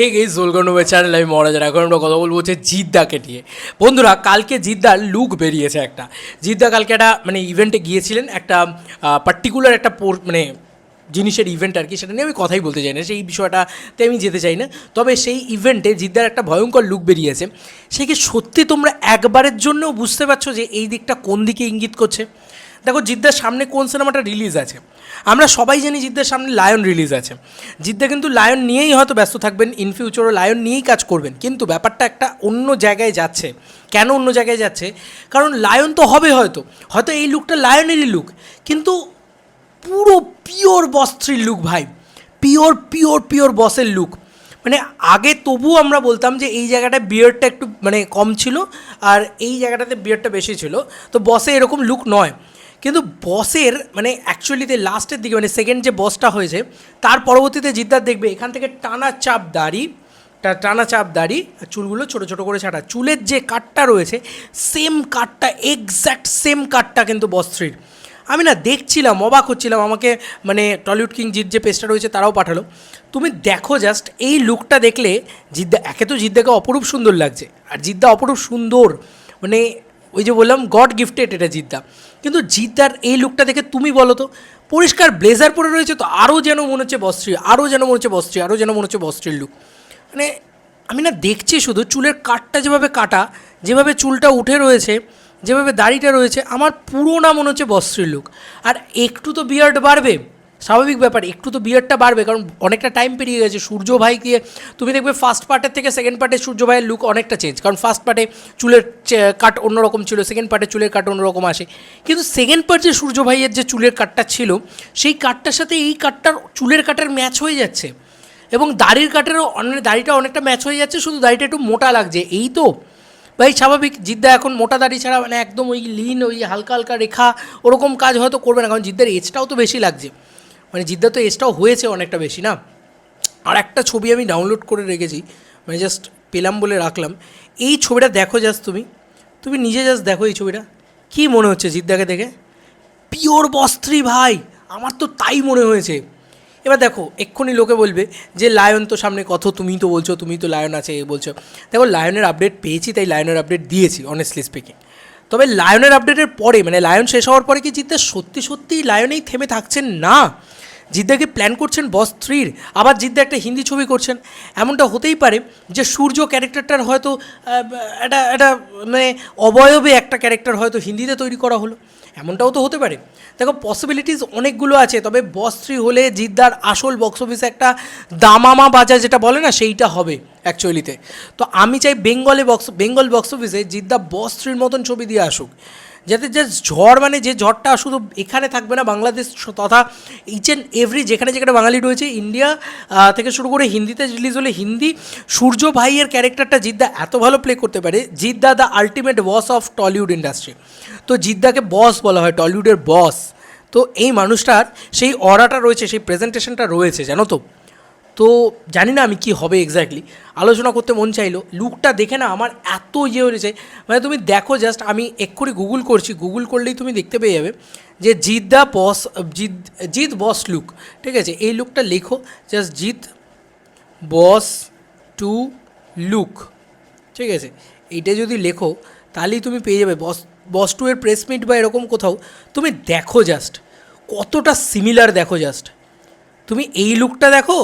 ঠিক এই সোলগনুবের চ্যানেল আমি মহারাজার এখন আমরা কথা বলব হচ্ছে জিদ্দাকে নিয়ে। বন্ধুরা, কালকে জিদ্দার লুক বেরিয়েছে একটা। জিদ্দা কালকে একটা মানে ইভেন্টে গিয়েছিলেন, একটা পার্টিকুলার একটা পোর- মানে জিনিসের ইভেন্ট আর কি, সেটা নিয়ে আমি কথাই বলতে চাই না। সেই বিষয়টাতে আমি যেতে চাই না। তবে সেই ইভেন্টে জিদ্দার একটা ভয়ঙ্কর লুক বেরিয়েছে। সে কি সত্যি তোমরা একবারের জন্য বুঝতে পারছ যে এই দিকটা কোন দিকে ইঙ্গিত করছে? দেখো জিদ্দার সামনে কোন সিনেমাটা রিলিজ আছে? আমরা সবাই জানি জিদ্দার সামনে লায়ন রিলিজ আছে। জিদ্দা কিন্তু লায়ন নিয়েই হয়তো ব্যস্ত থাকবেন ইন ফিউচারও লায়ন নিয়েই কাজ করবেন। কিন্তু ব্যাপারটা একটা অন্য জায়গায় যাচ্ছে। কেন অন্য জায়গায় যাচ্ছে? কারণ লায়ন তো হবে হয়তো। হয়তো এই লুকটা লায়নেরই লুক কিন্তু পুরো পিওর বস্ত্রীর লুক ভাই। পিওর পিওর পিওর বসের লুক মানে আগে তবুও আমরা বলতাম যে এই জায়গাটায় বিয়ারটা একটু মানে কম ছিল, আর এই জায়গাটাতে বিয়ারটা বেশি ছিল। তো বসে এরকম লুক নয়। কিন্তু বসের মানে অ্যাকচুয়ালিতে লাস্টের দিকে মানে সেকেন্ড যে বসটা হয়েছে, তার পরবর্তীতে জিদ্দার দেখবে, এখান থেকে টানা চাপ দাড়ি টানা চাপ দাড়ি, আর চুলগুলো ছোটো ছোটো করে ছাটা। চুলের যে কাটটা রয়েছে সেম কাটটা এক্স্যাক্ট সেম কাটটা কিন্তু বস্ত্রীর আমি না দেখছিলাম, অবাক হচ্ছিলাম, আমাকে মানে টলিউড কিং জিৎ যে পেজটা রয়েছে, তারাও পাঠালো। তুমি দেখো জাস্ট এই লুকটা দেখলে, জিদ্দা, একে তো জিদ্দাকে অপরূপ সুন্দর লাগছে, আর জিদ্দা অপরূপ সুন্দর মানে ওই যে বললাম গড গিফটেড এটা জিদ্দা। কিন্তু জিদ্দার এই লুকটা দেখে তুমি বলো তো, পরিষ্কার ব্লেজার পরে রয়েছে তো আরও যেন মনে হচ্ছে বস্ত্রী আরও যেন মনে হচ্ছে বস্ত্রী আরও যেন মনে হচ্ছে বস্ত্রীর লুক মানে আমি না দেখছি শুধু চুলের কাটটা যেভাবে কাটা, যেভাবে চুলটা উঠে রয়েছে, যেভাবে দাড়িটা রয়েছে, আমার পুরো না মনে হচ্ছে বস্ত্রীর লুক আর একটু তো বিয়ার্ড বাড়বে। স্বাভাবিক ব্যাপার, একটু তো বিয়ারটা বাড়বে, কারণ অনেকটা টাইম পেরিয়ে গেছে। সূর্য ভাইকে তুমি দেখবে ফার্স্ট পার্টের থেকে সেকেন্ড পার্টে সূর্য ভাইয়ের লুক অনেকটা চেঞ্জ কারণ ফার্স্ট পার্টে চুলের কাট অন্যরকম ছিল সেকেন্ড পার্টে চুলের কাট অন্যরকম আসে। কিন্তু সেকেন্ড পার্ট যে সূর্য ভাইয়ের যে চুলের কাটটা ছিল, সেই কাটটার সাথে এই কাটটার চুলের কাটার ম্যাচ হয়ে যাচ্ছে। এবং দাড়ির কাটেরও অনেক দাড়িটা অনেকটা ম্যাচ হয়ে যাচ্ছে, শুধু দাড়িটা একটু মোটা লাগছে। এই তো, ভাই স্বাভাবিক, জিদ্দা এখন মোটা দাড়ি ছাড়া মানে একদম ওই লিন ওই হালকা হালকা রেখা, ওরকম কাজ হয়তো করবে না, কারণ জিদ্দার এজটাও তো বেশি লাগছে। মানে জিদ্দা তো এজটাও হয়েছে অনেকটা বেশি, না? আর একটা ছবি আমি ডাউনলোড করে রেখেছি মানে জাস্ট পেলাম বলে রাখলাম। এই ছবিটা দেখো জাস্ট তুমি। তুমি নিজে জাস্ট দেখো এই ছবিটা। কী মনে হচ্ছে জিদ্দাকে দেখে? পিওর বস্ত্রী ভাই! আমার তো তাই মনে হয়েছে। এবার দেখো, এক্ষুনি লোকে বলবে যে, লায়ন তো সামনে কত তুমি তো বলছো, তুমি তো লায়ন আছে, এ বলছো। দেখো, লায়নের আপডেট পেয়েছি, তাই লায়নের আপডেট দিয়েছি অনেস্টলি স্পিকিং তবে লায়নের আপডেটের পরে মানে লায়ন শেষ হওয়ার পরে কি জিদ্দা সত্যি সত্যি লায়নেই থেমে থাকছেন? না। জিদ্দাকে প্ল্যান করছেন বস থ্রির আবার জিদ্দা একটা হিন্দি ছবি করছেন। এমনটা হতেই পারে যে সূর্য ক্যারেক্টারটার হয়তো একটা একটা মানে অবয়বে একটা ক্যারেক্টার হয়তো হিন্দিতে তৈরি করা হলো। এমনটাও তো হতে পারে। দেখো পসিবিলিটিস অনেকগুলো আছে, তবে বস থ্রি হলে জিদ্দার আসল বক্স অফিসে একটা দামামা বাজার যেটা বলে না, সেইটা হবে অ্যাকচুয়ালিতে তো আমি চাই বেঙ্গলে বক্স বেঙ্গল বক্স অফিসে জিদ্দা বস থ্রির মতন ছবি দিয়ে আসুক। যাতে যে ঝড় মানে যে ঝড়টা শুধু এখানে থাকবে না, বাংলাদেশ তথা ইচ অ্যান্ড এভরি যেখানে যেখানে বাঙালি রয়েছে ইন্ডিয়া থেকে শুরু করে হিন্দিতে রিলিজ হলে হিন্দি, সূর্য ভাইয়ের ক্যারেক্টারটা জিদ্দা এত ভালো প্লে করতে পারে, Jeetda the ultimate boss of Tollywood industry তো জিদ্দাকে বস বলা হয় টলিউডের বস তো এই মানুষটার সেই অরাটা রয়েছে, সেই প্রেজেন্টেশনটা রয়েছে, জানো তো? তো জানি না আমি কি হবে এক্স্যাক্টলি আলোচনা করতে মন চাইলো। লুকটা দেখে না আমার এত ইয়ে হয়েছে মানে তুমি দেখো জাস্ট আমি এক্ষুনি গুগল করছি। গুগল করলেই তুমি দেখতে পেয়ে যাবে যে Jeet da boss, Jeet Jeet boss look ঠিক আছে? এই লুকটা লেখো। Just Jeet boss two look ঠিক আছে? এইটা যদি লেখো, তাহলেই তুমি পেয়ে যাবে। বস বস টু এর প্রেস মিট বা এরকম কোথাও। তুমি দেখো জাস্ট কতটা সিমিলার দেখো জাস্ট তুমি এই লুকটা দেখো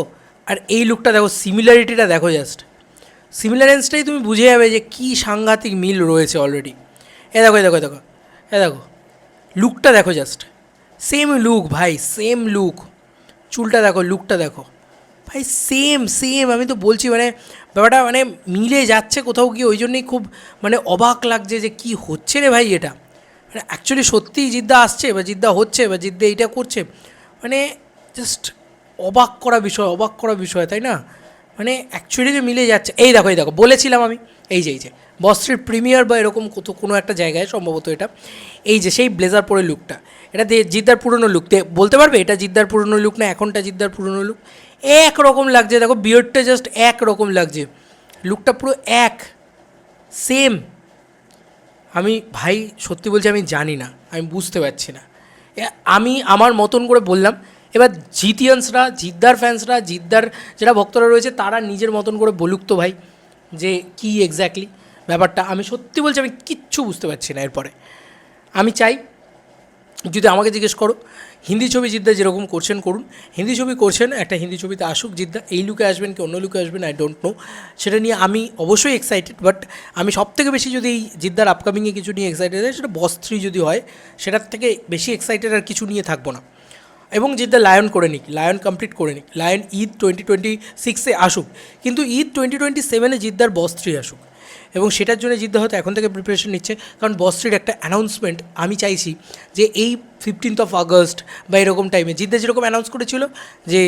আর এই লুকটা দেখো সিমিলারিটিটা দেখো জাস্ট সিমিলারেন্সটাই তুমি বুঝে যাবে যে কী সাংঘাতিক মিল রয়েছে অলরেডি এ দেখো এ দেখো দেখো, এ দেখো। লুকটা দেখো জাস্ট সেম লুক ভাই সেম লুক চুলটা দেখো লুকটা দেখো। ভাই সেম সেম আমি তো বলছি মানে ব্যাপারটা মানে মিলে যাচ্ছে কোথাও গিয়ে, ওই জন্যই খুব মানে অবাক লাগছে যে কি হচ্ছে রে ভাই এটা। মানে অ্যাকচুয়ালি সত্যিই জিদ্দা আসছে, বা জিদ্দা হচ্ছে, বা জিদ্দা এইটা করছে। মানে জাস্ট অবাক করা বিষয়, অবাক করা বিষয়, তাই না? মানে অ্যাকচুয়ালি যে মিলে যাচ্ছে, এই দেখো এই দেখো, বলেছিলাম আমি, এই যে এই যে বস্ত্রের প্রিমিয়ার বা এরকম কোথাও কোনো একটা জায়গায় সম্ভবত এটা, এই যে, সেই ব্লেজার পরে লুকটা এটা জিদ্দার পুরনো লুক বলতে পারবে এটা জিদ্দার পুরনো লুক না এখনটা জিদ্দার পুরনো লুক এক রকম লাগছে, দেখো বিয়ার্ডটা জাস্ট এক রকম লাগছে লুকটা পুরো এক সেম আমি, ভাই, সত্যি বলছি, আমি জানি না, আমি বুঝতে পারছি না। আমি, আমার মতন করে বললাম এবার জিতিয়ান্সরা, জিদ্দার ফ্যান্সরা জিদ্দার যারা ভক্তরা রয়েছে, তারা নিজের মতন করে বলুক তো ভাই, যে কী এক্স্যাক্টলি ব্যাপারটা। আমি সত্যি বলছি, আমি কিচ্ছু বুঝতে পারছি না এরপরে। আমি চাই, যদি আমাকে জিজ্ঞেস করো, হিন্দি ছবি জিদ্দা যেরকম করছেন, করুন। হিন্দি ছবি করছেন, একটা হিন্দি ছবিতে আসুক, জিদ্দা এই লুকে আসবেন কি অন্য লুকে আসবেন আই ডোন্ট নো সেটা নিয়ে আমি অবশ্যই এক্সাইটেড বাট আমি সব থেকে বেশি যদি এই জিদ্দার আপকামিংয়ে কিছু নিয়ে এক্সাইটেড হয় সেটা বস থ্রি যদি হয়, সেটার থেকে বেশি এক্সাইটেড আর কিছু নিয়ে থাকব না। এবং জিদ্দা লায়ন করে নিক, লায়ন কমপ্লিট করে নিক, লায়ন ঈদ টোয়েন্টি টোয়েন্টি সিক্সে আসুক। কিন্তু ঈদ টোয়েন্টি টোয়েন্টি সেভেনে জিদ্দার বস থ্রি আসুক। এবং সেটার জন্য জিদ্দা হয়তো এখন থেকে প্রিপারেশন নিচ্ছে। কারণ বস থ্রির একটা অ্যানাউন্সমেন্ট আমি চাইছি যে এই ফিফটিন্থ অফ আগস্ট বা এরকম টাইমে জিদ্দা যেরকম অ্যানাউন্স করেছিল যে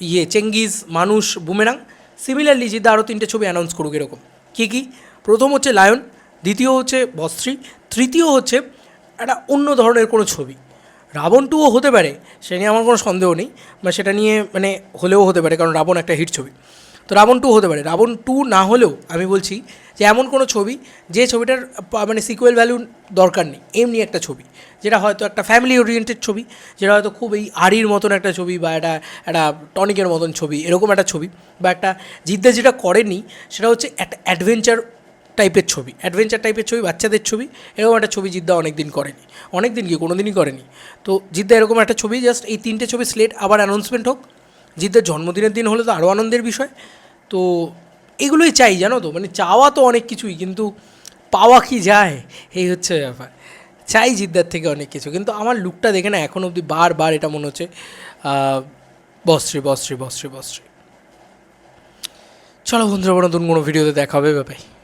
ইয়ে চেঙ্গিজ, মানুষ, বুমেরাং সিমিলারলি জিদ্দা আরও তিনটে ছবি অ্যানাউন্স করুক এরকম। কী কী? প্রথম হচ্ছে লায়ন, দ্বিতীয় হচ্ছে বস থ্রি তৃতীয় হচ্ছে একটা অন্য ধরনের কোনো ছবি। রাবণ টুও হতে পারে, সে নিয়ে আমার কোনো সন্দেহ নেই, বা সেটা নিয়ে মানে হলেও হতে পারে, কারণ রাবণ একটা হিট ছবি। তো রাবণ টু হতে পারে রাবণ টু না হলেও আমি বলছি যে এমন কোনো ছবি, যে ছবিটার মানে সিকুয়েল ভ্যালু দরকার নেই, এমনি একটা ছবি, যেটা হয়তো একটা ফ্যামিলি ওরিয়েন্টেড ছবি, যেটা হয়তো খুব এই আড়ির মতন একটা ছবি, বা একটা একটা টনিকের মতন ছবি, এরকম একটা ছবি, বা একটা জিদ্দা যেটা করেনি, সেটা হচ্ছে একটা অ্যাডভেঞ্চার টাইপের ছবি অ্যাডভেঞ্চার টাইপের ছবি বাচ্চাদের ছবি এরকম একটা ছবি জিদ্দা অনেক দিন করেনি অনেক দিন কি কোনো দিনই করেনি। তো জিদ্দা এরকম একটা ছবি জাস্ট এই তিনটে ছবি স্লেট আবার অ্যানাউন্সমেন্ট হোক। জিদ্দার জন্মদিনের দিন হলে তো আরও আনন্দের বিষয়। তো এগুলোই চাই জানো তো? মানে চাওয়া তো অনেক কিছুই কিন্তু পাওয়া কি যায়? এই হচ্ছে ব্যাপার। চাই জিদ্দার থেকে অনেক কিছু কিন্তু আমার লুকটা দেখে না এখন অবধি বারবার এটা মনে হচ্ছে আহ, বসশ্রী বসশ্রী বসশ্রী বসশ্রী চলো বন্ধুরা নতুন কোনো ভিডিওতে দেখা হবে ব্যাপারে